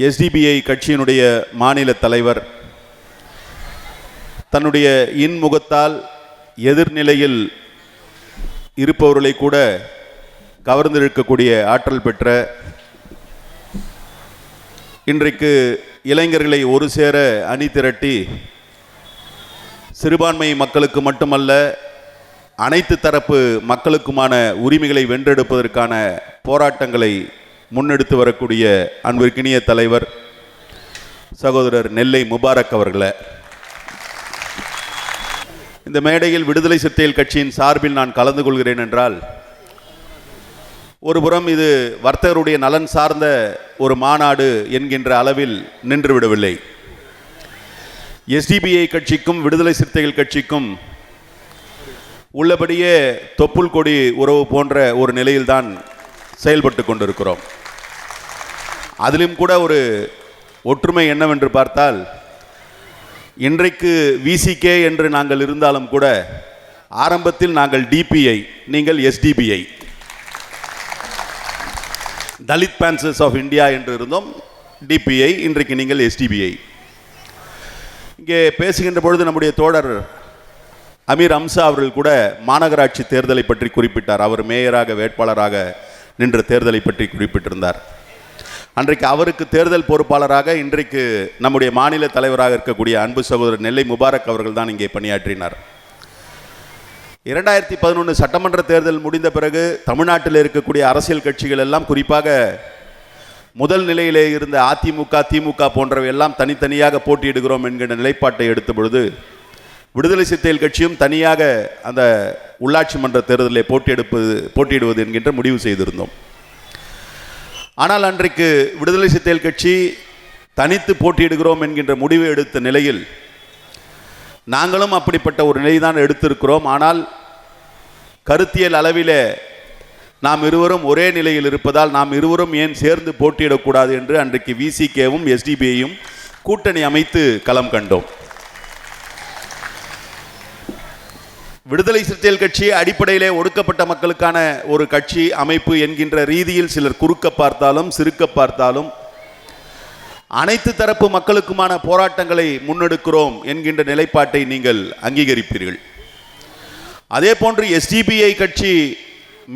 SDPI கட்சியினுடைய மாநில தலைவர் தன்னுடைய இன்முகத்தால் எதிர்நிலையில் இருப்பவர்களை கூட கவர்ந்திருக்கக்கூடிய ஆற்றல் பெற்ற இன்றைக்கு இளைஞர்களை ஒரு சேர அணி திரட்டி சிறுபான்மை மக்களுக்கு மட்டுமல்ல அனைத்து தரப்பு மக்களுக்குமான உரிமைகளை வென்றெடுப்பதற்கான போராட்டங்களை முன்னெடுத்து வரக்கூடிய அன்பிற்கினிய தலைவர் சகோதரர் நெல்லை முபாரக் அவர்களை. இந்த மேடையில் விடுதலை சிறுத்தைகள் கட்சியின் சார்பில் நான் கலந்து கொள்கிறேன் என்றால் ஒருபுறம் இது வர்த்தகருடைய நலன் சார்ந்த ஒரு மாநாடு என்கின்ற அளவில் நின்றுவிடவில்லை. எஸ்டிபிஐ கட்சிக்கும் விடுதலை சிறுத்தைகள் கட்சிக்கும் உள்ளபடியே தொப்புள் கொடி உறவு போன்ற ஒரு நிலையில்தான் செயல்பட்டு கொண்டிருக்கிறோம். அதிலும் கூட ஒரு ஒற்றுமை என்னவென்று பார்த்தால் இன்றைக்கு விசிகே என்று நாங்கள் இருந்தாலும் கூட ஆரம்பத்தில் நாங்கள் டிபிஐ நீங்கள் SDPI Dalit panthers of India என்று இருந்தோம் டிபிஐ இன்றைக்கு நீங்கள் எஸ்டிபிஐ இங்கே பேசுகின்ற பொழுது நம்முடைய தோழர் அமீர் அம்சா அவர்கள் கூட மாநகராட்சி தேர்தலை பற்றி குறிப்பிட்டார். அவர் மேயராக வேட்பாளராக நின்ற தேர்தலை பற்றி குறிப்பிட்டிருந்தார். அன்றைக்கு அவருக்கு தேர்தல் பொறுப்பாளராக இன்றைக்கு நம்முடைய மாநில தலைவராக இருக்கக்கூடிய அன்பு சகோதரர் நெல்லை முபாரக் அவர்கள் தான் இங்கே பணியாற்றினார். இரண்டாயிரத்தி பதினொன்று சட்டமன்ற தேர்தல் முடிந்த பிறகு தமிழ்நாட்டில் இருக்கக்கூடிய அரசியல் கட்சிகள் எல்லாம் குறிப்பாக முதல் நிலையிலே இருந்த அதிமுக திமுக போன்றவை எல்லாம் தனித்தனியாக போட்டியிடுகிறோம் என்கிற நிலைப்பாட்டை எடுத்த பொழுது விடுதலை சிறுத்தைகள் கட்சியும் தனியாக அந்த உள்ளாட்சி மன்ற தேர்தலில் போட்டியெடுப்பது போட்டியிடுவது என்கின்ற முடிவு செய்திருந்தோம். ஆனால் அன்றைக்கு விடுதலை சித்தேல் கட்சி தனித்து போட்டியிடுகிறோம் என்கின்ற முடிவை எடுத்த நிலையில் நாங்களும் அப்படிப்பட்ட ஒரு நிலைதான் எடுத்திருக்கிறோம். ஆனால் கருத்தியல் அளவிலே நாம் இருவரும் ஒரே நிலையில் இருப்பதால் நாம் இருவரும் ஏன் சேர்ந்து போட்டியிடக்கூடாது என்று அன்றைக்கு விசிகேவும் எஸ்டிபியையும் கூட்டணி அமைத்து களம் கண்டோம். விடுதலை சிறுத்தைகள் கட்சி அடிப்படையிலே ஒடுக்கப்பட்ட மக்களுக்கான ஒரு கட்சி அமைப்பு என்கின்ற ரீதியில் சிலர் குறுக்க பார்த்தாலும் சிறுக்க பார்த்தாலும் அனைத்து தரப்பு மக்களுக்குமான போராட்டங்களை முன்னெடுக்கிறோம் என்கின்ற நிலைப்பாட்டை நீங்கள் அங்கீகரிப்பீர்கள். அதே போன்று எஸ்டிபிஐ கட்சி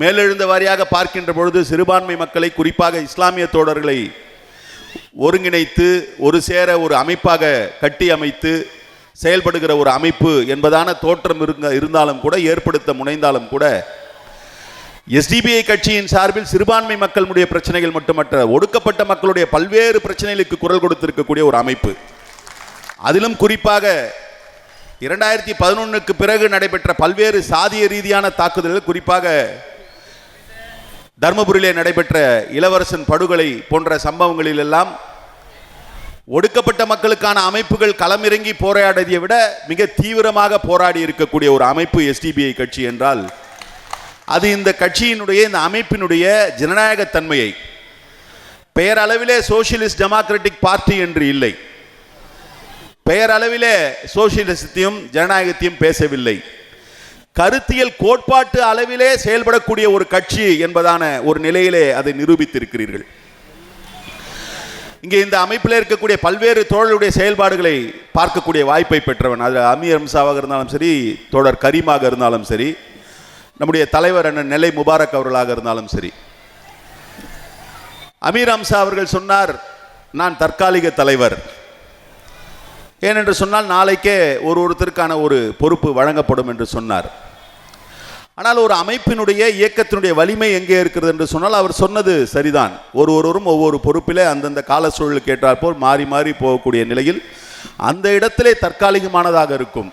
மேலெழுந்த வாரியாக பார்க்கின்ற பொழுது சிறுபான்மை மக்களை குறிப்பாக இஸ்லாமிய தோழர்களை ஒருங்கிணைத்து ஒரு சேர ஒரு அமைப்பாக கட்டி அமைத்து செயல்படுகிற ஒரு அமைப்பு என்பதான தோற்றம் இருங்க இருந்தாலும் கூட ஏற்படுத்த முனைந்தாலும் கூட எஸ்டிபிஐ கட்சியின் சார்பில் சிறுபான்மை மக்களுடைய பிரச்சனைகள் மட்டுமற்ற ஒடுக்கப்பட்ட மக்களுடைய பல்வேறு பிரச்சனைகளுக்கு குரல் கொடுத்திருக்கக்கூடிய ஒரு அமைப்பு. அதிலும் குறிப்பாக இரண்டாயிரத்தி பதினொன்றுக்கு பிறகு நடைபெற்ற பல்வேறு சாதிய ரீதியான தாக்குதல்கள் குறிப்பாக தர்மபுரியிலே நடைபெற்ற இளவரசன் படுகொலை போன்ற சம்பவங்களிலெல்லாம் ஒடுக்கப்பட்ட மக்களுக்கான அமைப்புகள் களமிறங்கி போராடியதை விட மிக தீவிரமாக போராடி இருக்கக்கூடிய ஒரு அமைப்பு எஸ்டிபிஐ கட்சி என்றால் அது இந்த கட்சியினுடைய இந்த அமைப்பினுடைய ஜனநாயக தன்மையை பெயரளவிலே சோசியலிஸ்ட் டெமோக்ராட்டிக் பார்ட்டி என்று இல்லை. பெயரளவிலே சோசியலிசத்தையும் ஜனநாயகத்தையும் பேசவில்லை. கருத்தியல் கோட்பாட்டு அளவிலே செயல்படக்கூடிய ஒரு கட்சி என்பதான ஒரு நிலையிலே அதை நிரூபித்திருக்கிறீர்கள். இங்கே இந்த அமைப்பில் இருக்கக்கூடிய பல்வேறு தோழருடைய செயல்பாடுகளை பார்க்கக்கூடிய வாய்ப்பை பெற்றவன். அது அமீர் அம்சாவாக இருந்தாலும் சரி தோழர் கரீமாக இருந்தாலும் சரி நம்முடைய தலைவர் அண்ணன் நெல்லை முபாரக் அவர்களாக இருந்தாலும் சரி. அமீர் அம்சா அவர்கள் சொன்னார் நான் தற்காலிக தலைவர். ஏனென்று சொன்னால் நாளைக்கே ஒரு ஒருத்தருக்கான ஒரு பொறுப்பு வழங்கப்படும் என்று சொன்னார். ஆனால் ஒரு அமைப்பினுடைய இயக்கத்தினுடைய வலிமை எங்கே இருக்கிறது என்று சொன்னால் அவர் சொன்னது சரிதான். ஒருவரும் ஒவ்வொரு பொறுப்பிலே அந்தந்த கால சூழலுக்கு ஏற்றாற்போல் மாறி மாறி போகக்கூடிய நிலையில் அந்த இடத்திலே தற்காலிகமானதாக இருக்கும்.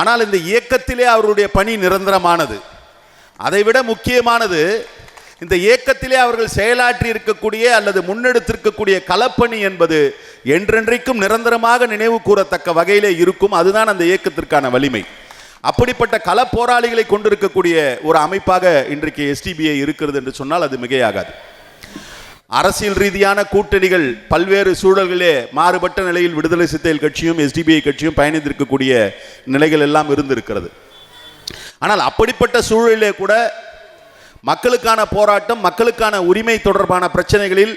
ஆனால் இந்த இயக்கத்திலே அவருடைய பணி நிரந்தரமானது. அதைவிட முக்கியமானது இந்த இயக்கத்திலே அவர்கள் செயலாற்றி இருக்கக்கூடிய அல்லது முன்னெடுத்திருக்கக்கூடிய களப்பணி என்பது என்றென்றைக்கும் நிரந்தரமாக நினைவு கூறத்தக்க வகையிலே இருக்கும். அதுதான் அந்த இயக்கத்திற்கான வலிமை. அப்படிப்பட்ட கள போராளிகளை கொண்டிருக்கக்கூடிய ஒரு அமைப்பாக இன்றைக்கு எஸ்டிபிஐ இருக்கிறது என்று சொன்னால் அது மிகையாகாது. அரசியல் ரீதியான கூட்டணிகள் பல்வேறு சூழல்களே மாறுபட்ட நிலையில் விடுதலை சிறுத்தைகள் கட்சியும் எஸ்டிபிஐ கட்சியும் பயணித்திருக்கக்கூடிய நிலைகள் எல்லாம் இருந்திருக்கிறது. ஆனால் அப்படிப்பட்ட சூழலிலே கூட மக்களுக்கான போராட்டம் மக்களுக்கான உரிமை தொடர்பான பிரச்சனைகளில்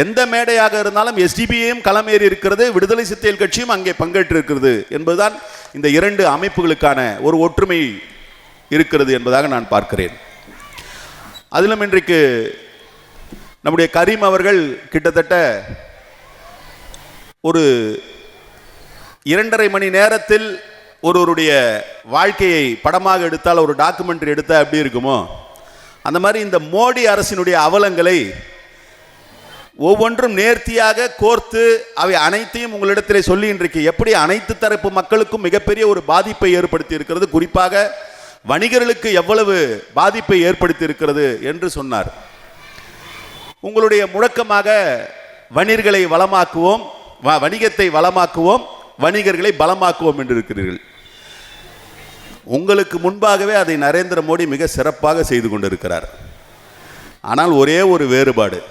எந்த மேடையாக இருந்தாலும் எஸ்டிபிஐயும் களமேறி இருக்கிறது விடுதலை சித்தியல் கட்சியும் அங்கே பங்கேற்று இருக்கிறது என்பதுதான் இந்த இரண்டு அமைப்புகளுக்கான ஒரு ஒற்றுமை இருக்கிறது என்பதாக நான் பார்க்கிறேன். அதிலும் இன்றைக்கு நம்முடைய கரீம் அவர்கள் கிட்டத்தட்ட ஒரு இரண்டரை மணி நேரத்தில் ஒருவருடைய வாழ்க்கையை படமாக எடுத்தால் ஒரு டாக்குமெண்ட்ரி எடுத்தால் எப்படி இருக்குமோ? அந்த மாதிரி இந்த மோடி அரசினுடைய அவலங்களை ஒவ்வொன்றும் நேர்த்தியாக கோர்த்து அவை அனைத்தையும் உங்களிடத்திலே சொல்லி இன்றைக்கு எப்படி அனைத்து தரப்பு மக்களுக்கும் மிகப்பெரிய ஒரு பாதிப்பை ஏற்படுத்தி இருக்கிறது குறிப்பாக வணிகர்களுக்கு எவ்வளவு பாதிப்பை ஏற்படுத்தி இருக்கிறது என்று சொன்னார். உங்களுடைய முழக்கமாக வணிகர்களை வளமாக்குவோம் வ- வணிகத்தை வளமாக்குவோம் வணிகர்களை பலமாக்குவோம் என்று இருக்கிறீர்கள் உங்களுக்கு முன்பாகவே அதை நரேந்திர மோடி மிக சிறப்பாக செய்து கொண்டிருக்கிறார். ஆனால் ஒரே ஒரு வேறுபாடு.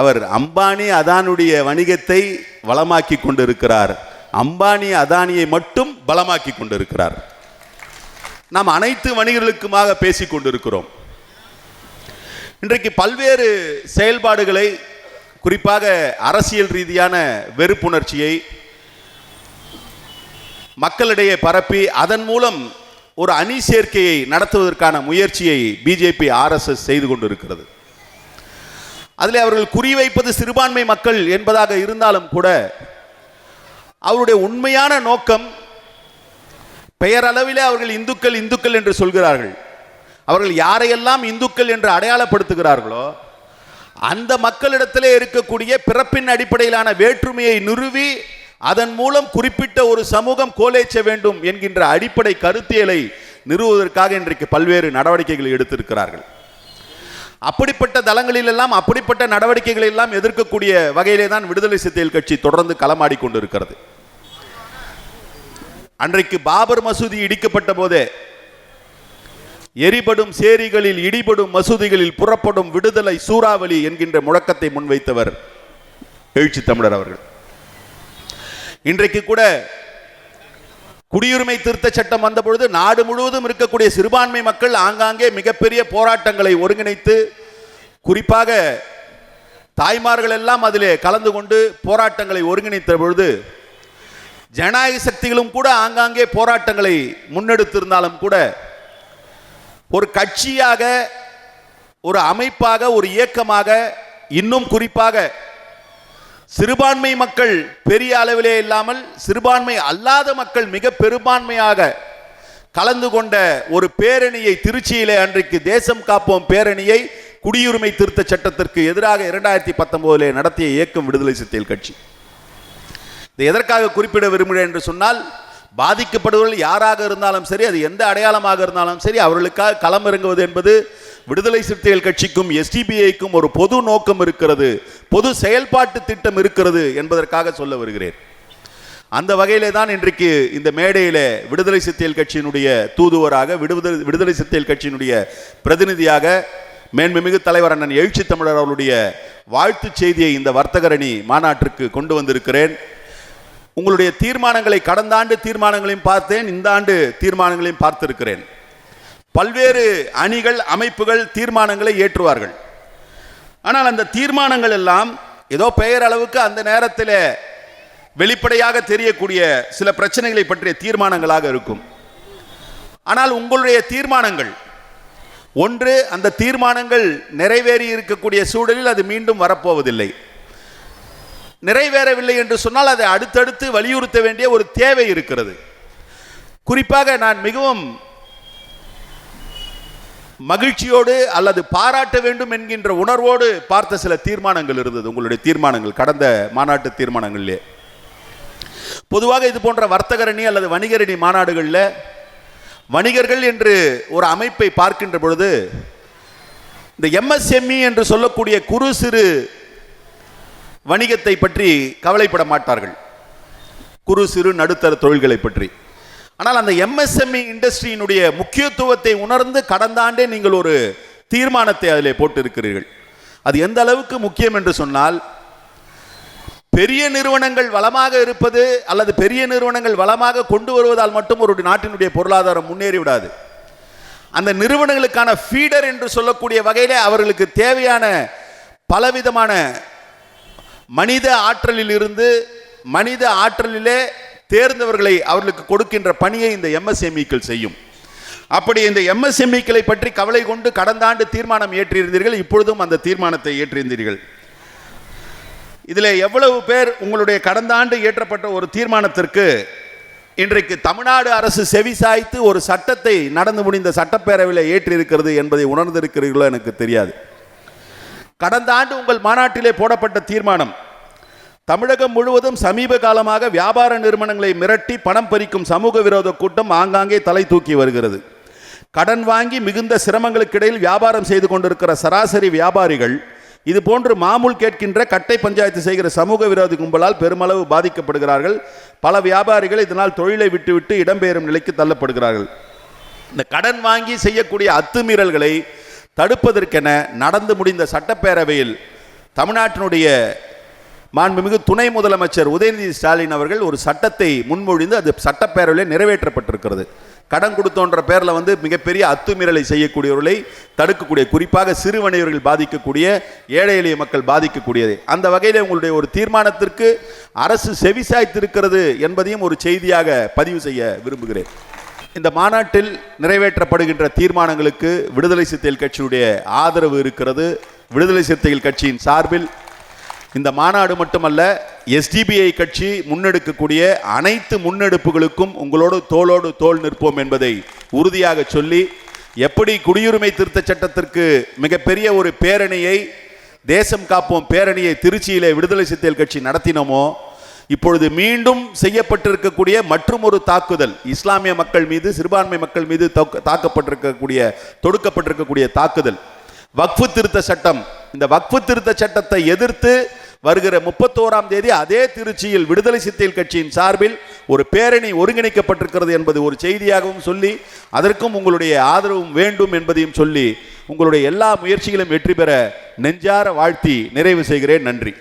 அவர் அம்பானி அதானுடைய வணிகத்தை வளமாக்கி கொண்டிருக்கிறார். அம்பானி அதானியை மட்டும் பலமாக்கி கொண்டிருக்கிறார். நாம் அனைத்து வணிகர்களுக்குமாக பேசிக் கொண்டிருக்கிறோம். இன்றைக்கு பல்வேறு செயல்பாடுகளை குறிப்பாக அரசியல் ரீதியான வெறுப்புணர்ச்சியை மக்களிடையே பரப்பி அதன் மூலம் ஒரு அணி சேர்க்கையை நடத்துவதற்கான முயற்சியை பிஜேபி ஆர்எஸ்எஸ் செய்து கொண்டிருக்கிறது. அதில் அவர்கள் குறிவைப்பது சிறுபான்மை மக்கள் என்பதாக இருந்தாலும் கூட அவருடைய உண்மையான நோக்கம் பெயரளவிலே அவர்கள் இந்துக்கள் இந்துக்கள் என்று சொல்கிறார்கள். அவர்கள் யாரையெல்லாம் இந்துக்கள் என்று அடையாளப்படுத்துகிறார்களோ அந்த மக்களிடத்திலே இருக்கக்கூடிய பிறப்பின் அடிப்படையிலான வேற்றுமையை நிறுவி அதன் மூலம் குறிப்பிட்ட ஒரு சமூகம் கோலேச்ச வேண்டும் என்கின்ற அடிப்படை கருத்தியலை நிறுவுவதற்காக இன்றைக்கு பல்வேறு நடவடிக்கைகளை எடுத்திருக்கிறார்கள். அப்படிப்பட்ட தளங்களிலெல்லாம் அப்படிப்பட்ட நடவடிக்கைகள் எல்லாம் எதிர்க்கக்கூடிய வகையிலே தான் விடுதலை சிறுத்தைகள் கட்சி தொடர்ந்து களமாடி கொண்டிருக்கிறது. அன்றைக்கு பாபர் மசூதி இடிக்கப்பட்ட போதே எரிபடும் சேரிகளில் இடிபடும் மசூதிகளில் புறப்படும் விடுதலை சூறாவளி என்கின்ற முழக்கத்தை முன்வைத்தவர் எழுச்சி தமிழர் அவர்கள். இன்றைக்கு கூட குடியுரிமை திருத்த சட்டம் வந்தபொழுது நாடு முழுவதும் இருக்கக்கூடிய சிறுபான்மை மக்கள் ஆங்காங்கே மிகப்பெரிய போராட்டங்களை ஒருங்கிணைத்து குறிப்பாக தாய்மார்கள் எல்லாம் அதிலே கலந்து கொண்டு போராட்டங்களை ஒருங்கிணைத்த பொழுது ஜனநாயக சக்திகளும் கூட ஆங்காங்கே போராட்டங்களை முன்னெடுத்திருந்தாலும் கூட ஒரு கட்சியாக ஒரு அமைப்பாக ஒரு இயக்கமாக இன்னும் குறிப்பாக சிறுபான்மை மக்கள் பெரிய அளவிலே இல்லாமல் சிறுபான்மை அல்லாத மக்கள் மிக பெரும்பான்மையாக கலந்து கொண்ட ஒரு பேரணியை திருச்சியிலே அன்றைக்கு தேசம் காப்போம் பேரணியை குடியுரிமை திருத்த சட்டத்திற்கு எதிராக இரண்டாயிரத்தி பத்தொன்பதிலே நடத்திய இயக்கம் விடுதலை சிறுத்தைகள் கட்சி. இதை எதற்காக குறிப்பிட விரும்புகிறேன் என்று சொன்னால் பாதிக்கப்படுபவர்கள் யாராக இருந்தாலும் சரி அது எந்த அடையாளமாக இருந்தாலும் சரி அவர்களுக்காக களமிறங்குவது என்பது விடுதலை சிறுத்தைகள் கட்சிக்கும் எஸ்டிபிஐக்கும் ஒரு பொது நோக்கம் இருக்கிறது பொது செயல்பாட்டு திட்டம் இருக்கிறது என்பதற்காக சொல்ல வருகிறேன். அந்த வகையிலே தான் இன்றைக்கு இந்த மேடையில் விடுதலை சிறுத்தைகள் கட்சியினுடைய தூதுவராக விடுதலை விடுதலை சிறுத்தைகள் கட்சியினுடைய பிரதிநிதியாக மேன்மைமிகு தலைவர் அண்ணன் எழுச்சி தமிழர் அவருடைய வாழ்த்துச் செய்தியை இந்த வர்த்தகரணி மாநாட்டிற்கு கொண்டு வந்திருக்கிறேன். உங்களுடைய தீர்மானங்களை கடந்த ஆண்டு தீர்மானங்களையும் பார்த்தேன் இந்த ஆண்டு தீர்மானங்களையும் பார்த்திருக்கிறேன். பல்வேறு அணிகள் அமைப்புகள் தீர்மானங்களை ஏற்றுவார்கள். ஆனால் அந்த தீர்மானங்கள் எல்லாம் ஏதோ பெயர் அளவுக்கு அந்த நேரத்தில் வெளிப்படையாக தெரியக்கூடிய சில பிரச்சனைகளை பற்றிய தீர்மானங்களாக இருக்கும். ஆனால் உங்களுடைய தீர்மானங்கள் ஒன்று அந்த தீர்மானங்கள் நிறைவேறி இருக்கக்கூடிய சூழலில் அது மீண்டும் வரப்போவதில்லை. நிறைவேறவில்லை என்று சொன்னால் அதை அடுத்தடுத்து வலியுறுத்த வேண்டிய ஒரு தேவை இருக்கிறது. குறிப்பாக நான் மிகவும் மகிழ்ச்சியோடு அல்லது பாராட்ட வேண்டும் என்கின்ற உணர்வோடு பார்த்த சில தீர்மானங்கள் இருந்தது. உங்களுடைய தீர்மானங்கள் கடந்த மாநாட்டு தீர்மானங்களிலே. பொதுவாக இது போன்ற வர்த்தகரணி அல்லது வணிகரணி மாநாடுகளில் வணிகர்கள் என்று ஒரு அமைப்பை பார்க்கின்ற பொழுது இந்த எம்எஸ்எம்இ என்று சொல்லக்கூடிய குறு சிறு வணிகத்தை பற்றி கவலைப்பட மாட்டார்கள். குறு சிறு நடுத்தர தொழில்களை பற்றி. ஆனால் அந்த எம்எஸ்எம்இ இண்டஸ்ட்ரியினுடைய முக்கியத்துவத்தை உணர்ந்து கடந்த ஆண்டே நீங்கள் ஒரு தீர்மானத்தை அதில் போட்டிருக்கிறீர்கள். அது எந்த அளவுக்கு முக்கியம் என்று சொன்னால் பெரிய நிறுவனங்கள் வளமாக இருப்பது அல்லது பெரிய நிறுவனங்கள் வளமாக கொண்டு வருவதால் மட்டும் ஒரு நாட்டினுடைய பொருளாதாரம் முன்னேறி விடாது. அந்த நிறுவனங்களுக்கான ஃபீடர் என்று சொல்லக்கூடிய வகையில் அவர்களுக்கு தேவையான பலவிதமான மனித ஆற்றலில் இருந்து மனித ஆற்றலிலே தேர்ந்தவர்களை அவர்களுக்கு கொடுக்கின்ற பணியை இந்த எம்எஸ்எம்இக்கள் செய்யும். அப்படி இந்த எம்எஸ்எம்இக்களை பற்றி கவலை கொண்டு கடந்த ஆண்டு தீர்மானம் ஏற்றியிருந்தீர்கள் இப்பொழுதும் அந்த தீர்மானத்தை ஏற்றியிருந்தீர்கள் இதில் எவ்வளவு பேர் உங்களுடைய கடந்த ஆண்டு இயற்றப்பட்ட ஒரு தீர்மானத்திற்கு இன்றைக்கு தமிழ்நாடு அரசு செவி சாய்த்து ஒரு சட்டத்தை நடந்து முடிந்த சட்டப்பேரவையில் ஏற்றிருக்கிறது என்பதை உணர்ந்திருக்கிறீர்களோ எனக்கு தெரியாது. கடந்த ஆண்டு உங்கள் மாநாட்டிலே போடப்பட்ட தீர்மானம் தமிழகம் முழுவதும் சமீப காலமாக வியாபார நிறுவனங்களை மிரட்டி பணம் பறிக்கும் சமூக விரோத கூட்டம் ஆங்காங்கே தலை தூக்கி வருகிறது. கடன் வாங்கி மிகுந்த சிரமங்களுக்கிடையில் வியாபாரம் செய்து கொண்டிருக்கிற சராசரி வியாபாரிகள் இது போன்று மாமூல் கேட்கின்ற கட்டை பஞ்சாயத்து செய்கிற சமூக விரோதி கும்பலால் பெருமளவு பாதிக்கப்படுகிறார்கள். பல வியாபாரிகள் இதனால் தொழிலை விட்டுவிட்டு இடம்பெயரும் நிலைக்கு தள்ளப்படுகிறார்கள். இந்த கடன் வாங்கி செய்யக்கூடிய அத்துமீறல்களை தடுப்பதற்கென நடந்து முடிந்த சட்டப்பேரவையில் தமிழ்நாட்டினுடைய மாண்புமிகு துணை முதலமைச்சர் உதயநிதி ஸ்டாலின் அவர்கள் ஒரு சட்டத்தை முன்மொழிந்து அது சட்டப்பேரவையில் நிறைவேற்றப்பட்டிருக்கிறது. கடன் கொடுத்தோன்ற பேரில் வந்து மிகப்பெரிய அத்துமீறலை செய்யக்கூடியவர்களை தடுக்கக்கூடிய குறிப்பாக சிறு வணிகர்கள் பாதிக்கக்கூடிய ஏழை எளிய மக்கள் பாதிக்கக்கூடியது. அந்த வகையில் உங்களுடைய ஒரு தீர்மானத்திற்கு அரசு செவிசாய்த்திருக்கிறது என்பதையும் ஒரு செய்தியாக பதிவு செய்ய விரும்புகிறேன். இந்த மாநாட்டில் நிறைவேற்றப்படுகின்ற தீர்மானங்களுக்கு விடுதலை சிறுத்தைகள் கட்சியுடைய ஆதரவு இருக்கிறது. விடுதலை சிறுத்தைகள் கட்சியின் சார்பில் இந்த மாநாடு மட்டுமல்ல எஸ்டிபிஐ கட்சி முன்னெடுக்கக்கூடிய அனைத்து முன்னெடுப்புகளுக்கும் உங்களோடு தோளோடு தோள் நிற்போம் என்பதை உறுதியாக சொல்லி எப்படி குடியுரிமை திருத்தச் சட்டத்திற்கு மிகப்பெரிய ஒரு பேரணியை தேசம் காப்போம் பேரணியை திருச்சியிலே விடுதலை சிறுத்தைகள் கட்சி நடத்தினோமோ இப்பொழுது மீண்டும் செய்யப்பட்டிருக்கக்கூடிய மற்றும் ஒரு தாக்குதல் இஸ்லாமிய மக்கள் மீது சிறுபான்மை மக்கள் மீது தாக்கப்பட்டிருக்கக்கூடிய தொடுக்கப்பட்டிருக்கக்கூடிய தாக்குதல். வக்ஃபு திருத்த சட்டம் இந்த வக்ஃபு திருத்த சட்டத்தை எதிர்த்து வருகிற முப்பத்தோராம் தேதி அதே திருச்சியில் விடுதலை சித்தியல் கட்சியின் சார்பில் ஒரு பேரணி ஒருங்கிணைக்கப்பட்டிருக்கிறது என்பது ஒரு செய்தியாகவும் சொல்லி அதற்கும் உங்களுடைய ஆதரவும் வேண்டும் என்பதையும் சொல்லி உங்களுடைய எல்லா முயற்சிகளும் வெற்றி பெற நெஞ்சார வாழ்த்தி நிறைவு செய்கிறேன். நன்றி.